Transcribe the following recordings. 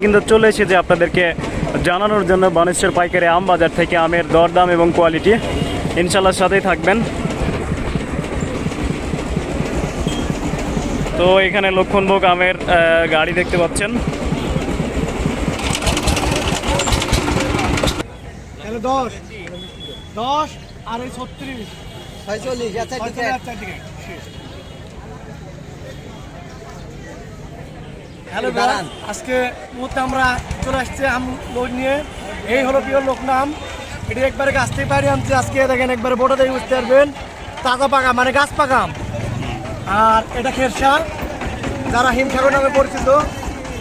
কিন্তু চলে এসেছে আপনাদেরকে জানানোর জন্য বানেশ্বর পাইকারি আম বাজার থেকে আমের দরদাম এবং কোয়ালিটি। ইনশাল্লাহ সাথেই থাকবেন। তো এখানে লক্ষণভোগ আমের আহ, গাড়ি দেখতে পাচ্ছেন। দশ। দশ আর এই ছত্রিশ। ছয়চল্লিশ আচ্ছা ঠিক ছয়চল্লিশ আছে আর চারদিকে হ্যালো দাঁড়ান। আজকে মুহূর্তে আমরা চলে আসছি আম লোক নিয়ে। এই হলো প্রিয় লোক নাম। এটি একবারে গাছ থেকে পাড়ি আনছি আজকে। দেখেন একবারে বোটা দিয়ে বুঝতে পারবেন। তাজা পাকা মানে গাছ পাকা আম। আর এটা খেরসা যারা হিমসাগর নামে পরিচিত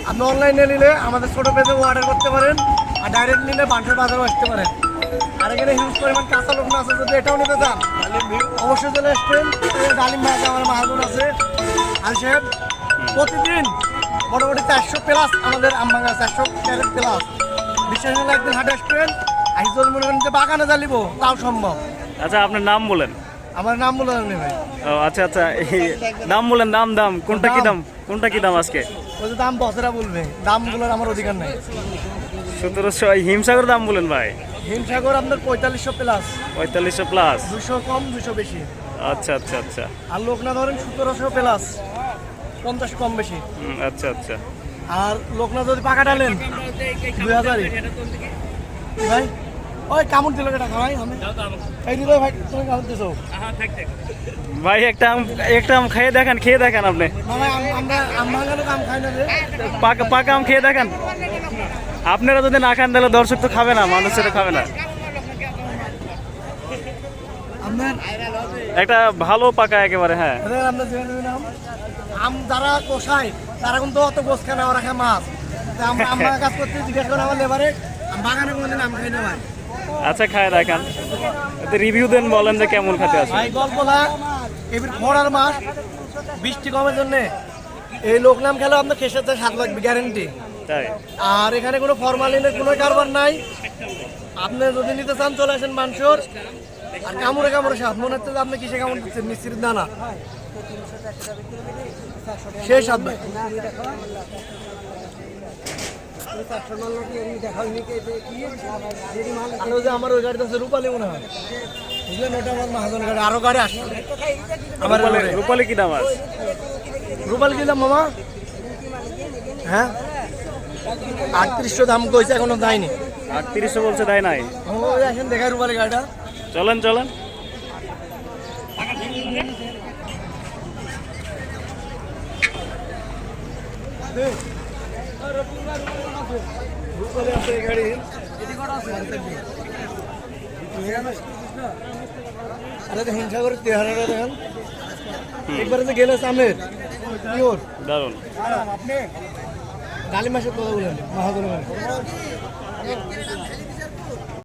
আপনি অনলাইনে নিলে আমাদের ছোটো পেজে অর্ডার করতে পারেন আর ডাইরেক্ট নিলে বাঞ্চের বাজারও আসতে পারেন। আর এখানে হিউজ পরিমাণ কাঁচা লোক আছে যদি এটাও নিতে চান অবশ্যই চলে আসবেন। ডালিম ভাজ আমার মাহাজন আছে। আর সাহেব প্রতিদিন মোটামুটি চারশো প্লাস আমাদের আমবাঙ্গা চারশো ক্যারেট প্লাস বিশ্বাস হলে একদিন হাটে আসবেন আসি মনে করেন যে বাগানে জ্বালিব তাও সম্ভব। আচ্ছা আপনার নাম বলেন। আমার নাম বলে নেই ভাই। ও আচ্ছা আচ্ছা দাম বলেন দাম দাম কোনটা কি দাম। কোনটা কি দাম আজকে? ওই যে দাম বসেরা বলবে দাম বলার আমার অধিকার নাই। সতেরোশো হিমসাগর দাম বলেন ভাই। হিমসাগর আপনার পঁয়তাল্লিশশো প্লাস পঁয়তাল্লিশশো প্লাস দুশো কম দুশো বেশি। আচ্ছা আচ্ছা আচ্ছা। আর লোকনা ধরেন সতেরোশো প্লাস পঞ্চাশ কম বেশি। আচ্ছা আচ্ছা। আর লোকনাথ যদি পাকা ডালেন দুই হাজারই। ভাই ওই কামড় দিল আমি এই দিল ভাই তুমি কামড় দিছো। ভাই একটা আম একটা আম খেয়ে দেখেন খেয়ে দেখেন আপনি। আমরা আমরা কেন খাই না পাকা পাকা আম খেয়ে দেখেন। আপনারা যদি না খান তাহলে দর্শক তো খাবে না মানুষ তো খাবে না। একটা ভালো পাকা একেবারে হ্যাঁ। আম যারা কষায় তারা কিন্তু অত গোস খায় না ওরা খায় মাছ। আমরা আমরা কাজ করতে জিজ্ঞাসা করে আমার লেবারে বাগানে কোনোদিন আম খাই না ভাই। আচ্ছা খায় দেখেন রিভিউ দেন বলেন যে কেমন খেতে আছে। ভাই গল্পলা এবার খরার মাস বৃষ্টি কমের জন্য। এই লোক নাম খেলে আপনার খেসে স্বাদ লাগবে গ্যারেন্টি তাই? আর এখানে কোনো ফরমালিনের কোনো কারবার নাই। আপনি যদি নিতে চান চলে আসেন মাংসর আর কামড়ে কামড়ে স্বাদ মনে হচ্ছে যে আপনি কিসে কামড় দিচ্ছেন? মিস্ত্রির দানা। সেই স্বাদ ভাই যে আমার ওই গাড়িতে আছে রূপালি মনে হয়। বুঝলেন? ওটা আমার মহাজন গাড়ি আরও গাড়ি আসছে। আমার রূপালি কি দাম আছে? রূপালি দিলাম মামা? হ্যাঁ? আটত্রিশশো দাম কইছে এখনও দেয়নি। আটত্রিশশো বলছে তাই নাই। দেখায় রূপালি গাড়িটা। চলেন চলেন। তো হিংসাগরের তেহারাটা দেখেন। একবারে যে গেলে সামনের পিওর দারুণ ডালি মাসের কথা বলেন মহাজন